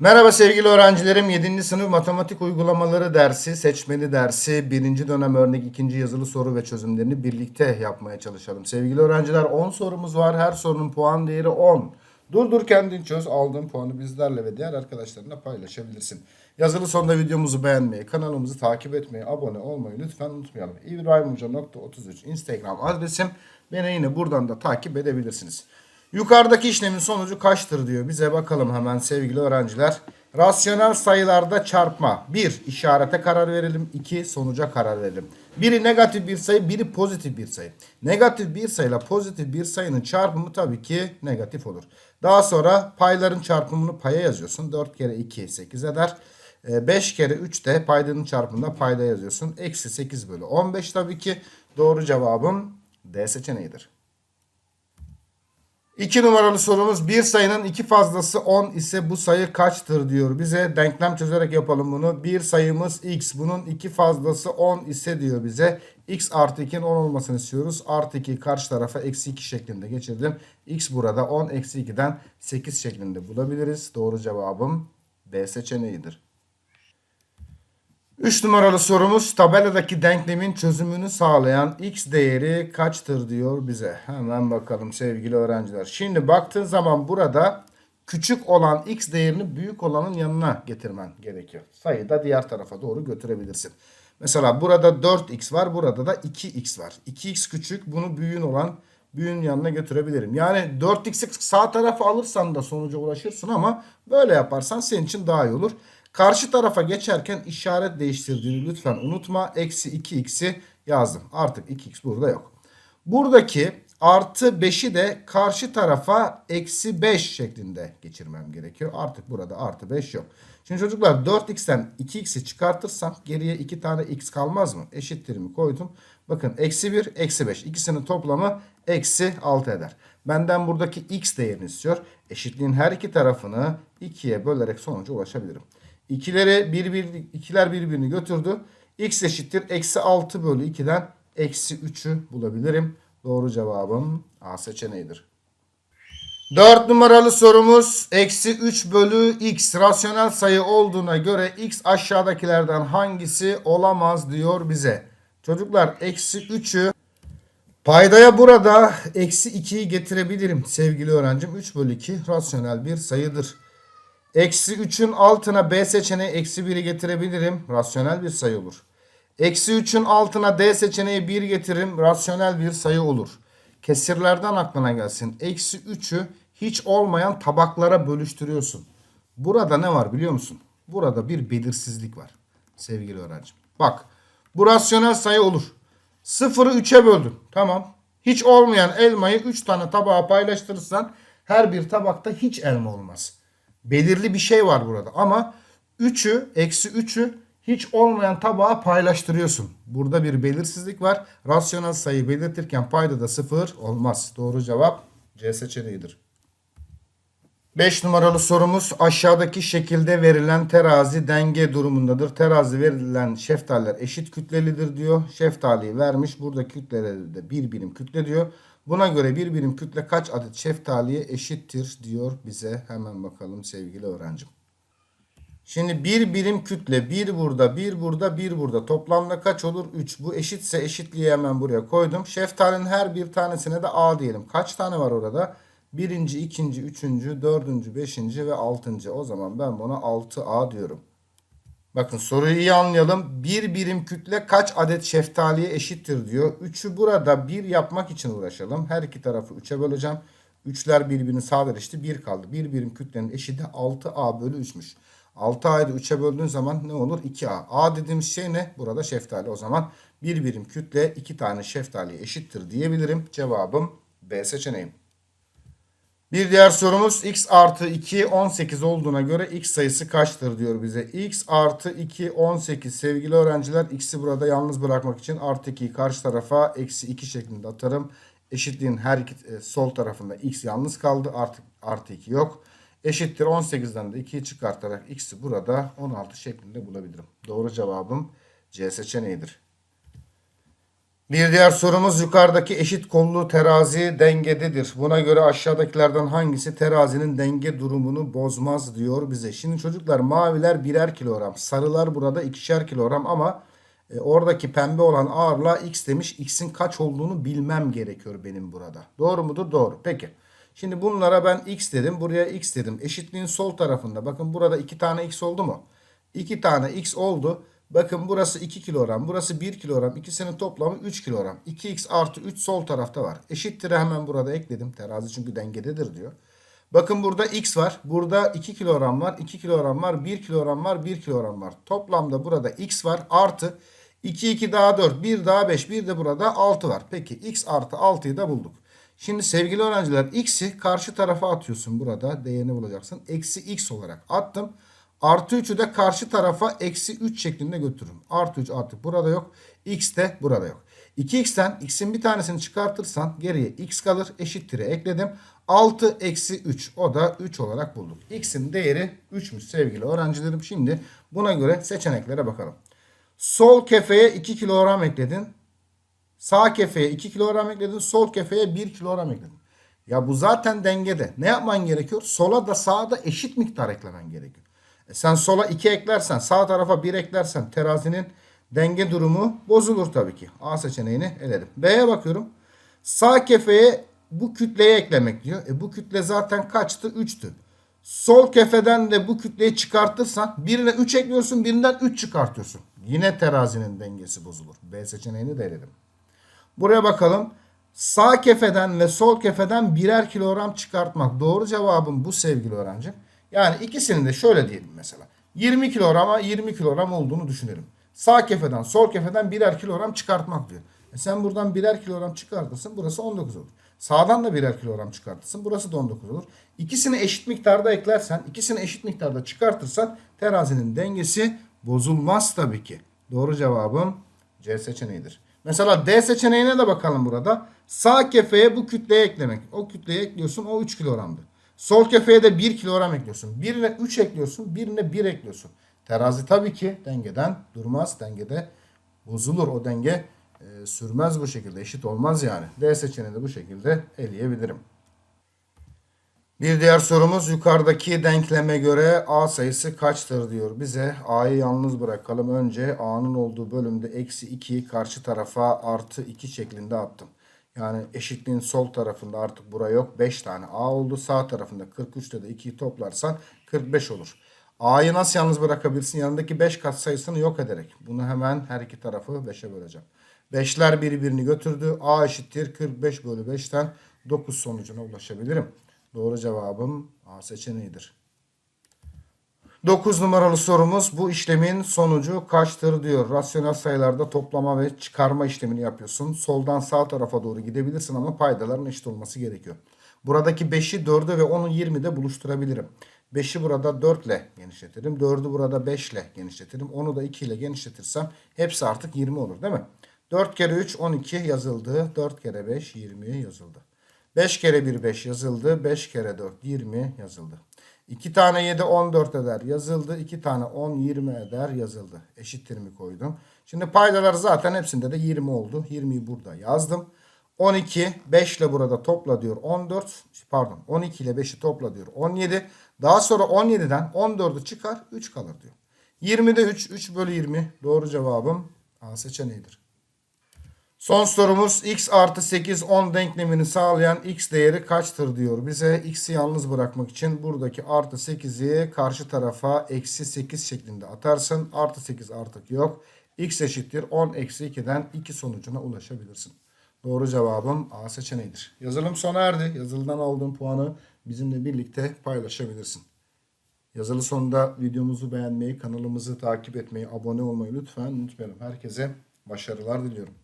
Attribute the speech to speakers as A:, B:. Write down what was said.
A: Merhaba sevgili öğrencilerim. 7. sınıf matematik uygulamaları dersi, seçmeli dersi, 1. dönem örnek 2. yazılı soru ve çözümlerini birlikte yapmaya çalışalım. Sevgili öğrenciler 10 sorumuz var. Her sorunun puan değeri 10. Durdur kendin çöz. Aldığın puanı bizlerle ve diğer arkadaşlarına paylaşabilirsin. Yazılı sonunda videomuzu beğenmeyi, kanalımızı takip etmeyi, abone olmayı lütfen unutmayalım. İbrahimhoca.33 Instagram adresim. Beni yine buradan da takip edebilirsiniz. Yukarıdaki işlemin sonucu kaçtır diyor. Bize bakalım hemen sevgili öğrenciler. Rasyonel sayılarda çarpma. 1. işarete karar verelim. 2. Sonuca karar verelim. Biri negatif bir sayı, biri pozitif bir sayı. Negatif bir sayıyla pozitif bir sayının çarpımı tabii ki negatif olur. Daha sonra payların çarpımını paya yazıyorsun. 4 kere 2 8 eder. 5 kere 3 de paydanın çarpımında payda yazıyorsun. Eksi 8 bölü 15 tabii ki. Doğru cevabım D seçeneğidir. 2 numaralı sorumuz bir sayının iki fazlası 10 ise bu sayı kaçtır diyor. Bize denklem çözerek yapalım bunu. Bir sayımız x bunun iki fazlası 10 ise diyor bize. x artı 2'nin 10 olmasını istiyoruz. Artı 2 karşı tarafa eksi 2 şeklinde geçirdim. x burada 10 eksi 2'den 8 şeklinde bulabiliriz. Doğru cevabım B seçeneğidir. 3 numaralı sorumuz tabeladaki denklemin çözümünü sağlayan x değeri kaçtır diyor bize. Hemen bakalım sevgili öğrenciler. Şimdi baktığın zaman burada küçük olan x değerini büyük olanın yanına getirmen gerekiyor. Sayıyı da diğer tarafa doğru götürebilirsin. Mesela burada 4x var burada da 2x var. 2x küçük bunu büyüğün olan büyüğün yanına götürebilirim. Yani 4x'i sağ tarafa alırsan da sonuca ulaşırsın ama böyle yaparsan senin için daha iyi olur. Karşı tarafa geçerken işaret değiştirdiğini lütfen unutma. Eksi 2x'i yazdım. Artık 2x burada yok. Buradaki artı 5'i de karşı tarafa eksi 5 şeklinde geçirmem gerekiyor. Artık burada artı 5 yok. Şimdi çocuklar 4x'ten 2x'i çıkartırsam geriye 2 tane x kalmaz mı? Eşittirimi koydum. Bakın eksi 1 eksi 5 ikisinin toplamı eksi 6 eder. Benden buradaki x değerini istiyor. Eşitliğin her iki tarafını 2'ye bölerek sonuca ulaşabilirim. İkileri bir, bir, ikiler birbirini götürdü. X eşittir. Eksi 6 bölü 2'den eksi 3'ü bulabilirim. Doğru cevabım A seçeneğidir. 4 numaralı sorumuz eksi 3 bölü x rasyonel sayı olduğuna göre x aşağıdakilerden hangisi olamaz diyor bize. Çocuklar eksi 3'ü paydaya burada eksi 2'yi getirebilirim sevgili öğrencim. 3 bölü 2 rasyonel bir sayıdır. Eksi 3'ün altına B seçeneği eksi 1'i getirebilirim. Rasyonel bir sayı olur. Eksi 3'ün altına D seçeneği 1 getiririm. Rasyonel bir sayı olur. Kesirlerden aklına gelsin. Eksi 3'ü hiç olmayan tabaklara bölüştürüyorsun. Burada ne var biliyor musun? Burada bir belirsizlik var sevgili öğrencim. Bak bu rasyonel sayı olur. 0'ı 3'e böldün. Tamam. Hiç olmayan elmayı 3 tane tabağa paylaştırırsan her bir tabakta hiç elma olmaz belirli bir şey var burada. Ama 3'ü eksi 3'ü hiç olmayan tabağa paylaştırıyorsun. Burada bir belirsizlik var. Rasyonel sayı belirtirken payda da 0 olmaz. Doğru cevap C seçeneğidir. 5 numaralı sorumuz aşağıdaki şekilde verilen terazi denge durumundadır. Terazi verilen şeftaliler eşit kütlelidir diyor. Şeftaliyi vermiş. Burada kütleleri de bir birim kütle diyor. Buna göre bir birim kütle kaç adet şeftaliye eşittir diyor bize. Hemen bakalım sevgili öğrencim. Şimdi bir birim kütle bir burada bir burada bir burada toplamda kaç olur? 3. Bu eşitse eşitliği hemen buraya koydum. Şeftalinin her bir tanesine de A diyelim. Kaç tane var orada? Birinci, ikinci, üçüncü, dördüncü, beşinci ve altıncı. O zaman ben buna 6A diyorum. Bakın soruyu iyi anlayalım. Bir birim kütle kaç adet şeftaliye eşittir diyor. 3'ü burada 1 yapmak için uğraşalım. Her iki tarafı 3'e böleceğim. 3'ler birbirini sadeleşti. 1 kaldı. Bir birim kütlenin eşiti 6A bölü 3'müş. 6A'yı da 3'e böldüğün zaman ne olur? 2A. A dediğimiz şey ne? Burada şeftali. O zaman bir birim kütle 2 tane şeftaliye eşittir diyebilirim. Cevabım B seçeneğim. Bir diğer sorumuz x artı 2 18 olduğuna göre x sayısı kaçtır diyor bize. x artı 2 18 sevgili öğrenciler x'i burada yalnız bırakmak için artı 2'yi karşı tarafa eksi 2 şeklinde atarım. Eşitliğin her iki e, sol tarafında x yalnız kaldı artık artı 2 yok. Eşittir 18'den de 2'yi çıkartarak x'i burada 16 şeklinde bulabilirim. Doğru cevabım C seçeneğidir. Bir diğer sorumuz yukarıdaki eşit kollu terazi dengededir. Buna göre aşağıdakilerden hangisi terazinin denge durumunu bozmaz diyor bize. Şimdi çocuklar maviler birer kilogram, sarılar burada ikişer kilogram ama e, oradaki pembe olan ağırlığa x demiş. X'in kaç olduğunu bilmem gerekiyor benim burada. Doğru mudur? Doğru. Peki. Şimdi bunlara ben x dedim. Buraya x dedim. Eşitliğin sol tarafında. Bakın burada iki tane x oldu mu? İki tane x oldu. Bakın burası 2 kilogram. Burası 1 kilogram. İkisinin toplamı 3 kilogram. 2x artı 3 sol tarafta var. Eşittir hemen burada ekledim. Terazi çünkü dengededir diyor. Bakın burada x var. Burada 2 kilogram var. 2 kilogram var. 1 kilogram var. 1 kilogram var. Toplamda burada x var. Artı 2 2 daha 4. 1 daha 5. Bir de burada 6 var. Peki x artı 6'yı da bulduk. Şimdi sevgili öğrenciler x'i karşı tarafa atıyorsun burada. Değerini bulacaksın. Eksi x olarak attım. Artı 3'ü de karşı tarafa eksi 3 şeklinde götürürüm. Artı 3 artık burada yok. X de burada yok. 2x'ten x'in bir tanesini çıkartırsan geriye x kalır. Eşittir'e ekledim. 6 eksi 3 o da 3 olarak bulduk. X'in değeri 3'müş sevgili öğrencilerim. Şimdi buna göre seçeneklere bakalım. Sol kefeye 2 kilogram ekledin. Sağ kefeye 2 kilogram ekledin. Sol kefeye 1 kilogram ekledin. Ya bu zaten dengede. Ne yapman gerekiyor? Sola da sağa da eşit miktar eklemen gerekiyor. E sen sola 2 eklersen sağ tarafa 1 eklersen terazinin denge durumu bozulur tabii ki. A seçeneğini eledim. B'ye bakıyorum. Sağ kefeye bu kütleye eklemek diyor. E bu kütle zaten kaçtı? 3'tü. Sol kefeden de bu kütleyi çıkartırsan birine 3 ekliyorsun birinden 3 çıkartıyorsun. Yine terazinin dengesi bozulur. B seçeneğini de eledim. Buraya bakalım. Sağ kefeden ve sol kefeden birer kilogram çıkartmak. Doğru cevabım bu sevgili öğrenci. Yani ikisinin de şöyle diyelim mesela. 20 kilograma 20 kilogram olduğunu düşünelim. Sağ kefeden sol kefeden birer kilogram çıkartmak diyor. E sen buradan birer kilogram çıkartırsın burası 19 olur. Sağdan da birer kilogram çıkartırsın burası da 19 olur. İkisini eşit miktarda eklersen ikisini eşit miktarda çıkartırsan terazinin dengesi bozulmaz tabii ki. Doğru cevabım C seçeneğidir. Mesela D seçeneğine de bakalım burada. Sağ kefeye bu kütleye eklemek. O kütleye ekliyorsun o 3 kilogramdı. Sol kefeye de 1 kilogram ekliyorsun. Birine 3 ekliyorsun. Birine 1 ekliyorsun. Terazi tabii ki dengeden durmaz. Dengede bozulur. O denge e, sürmez bu şekilde. Eşit olmaz yani. D seçeneğini de bu şekilde eleyebilirim. Bir diğer sorumuz yukarıdaki denkleme göre A sayısı kaçtır diyor bize. A'yı yalnız bırakalım. Önce A'nın olduğu bölümde eksi 2'yi karşı tarafa artı 2 şeklinde attım. Yani eşitliğin sol tarafında artık bura yok. 5 tane A oldu. Sağ tarafında 43'te de 2'yi toplarsan 45 olur. A'yı nasıl yalnız bırakabilirsin? Yanındaki 5 kat sayısını yok ederek. Bunu hemen her iki tarafı 5'e böleceğim. 5'ler birbirini götürdü. A eşittir 45 bölü 5'ten 9 sonucuna ulaşabilirim. Doğru cevabım A seçeneğidir. 9 numaralı sorumuz bu işlemin sonucu kaçtır diyor. Rasyonel sayılarda toplama ve çıkarma işlemini yapıyorsun. Soldan sağ tarafa doğru gidebilirsin ama paydaların eşit olması gerekiyor. Buradaki 5'i 4'e ve 10'u 20'de buluşturabilirim. 5'i burada 4 ile genişletirim. 4'ü burada 5 ile genişletirim. 10'u da 2 ile genişletirsem hepsi artık 20 olur değil mi? 4 kere 3 12 yazıldı. 4 kere 5 20 yazıldı. 5 kere 1 5 yazıldı. 5 kere 4 20 yazıldı. 2 tane 7 14 eder yazıldı. 2 tane 10 20 eder yazıldı. Eşittir mi koydum. Şimdi paydalar zaten hepsinde de 20 oldu. 20'yi burada yazdım. 12 5 ile burada topla diyor 14 pardon 12 ile 5'i topla diyor 17. Daha sonra 17'den 14'ü çıkar 3 kalır diyor. 20'de 3 3 bölü 20 doğru cevabım A seçeneğidir. Son sorumuz x artı 8 10 denklemini sağlayan x değeri kaçtır diyor bize. x'i yalnız bırakmak için buradaki artı 8'i karşı tarafa eksi 8 şeklinde atarsın. Artı 8 artık yok. x eşittir 10 eksi 2'den 2 sonucuna ulaşabilirsin. Doğru cevabım A seçeneğidir. Yazılım sona erdi. Yazılıdan aldığın puanı bizimle birlikte paylaşabilirsin. Yazılı sonunda videomuzu beğenmeyi, kanalımızı takip etmeyi, abone olmayı lütfen unutmayalım. Herkese başarılar diliyorum.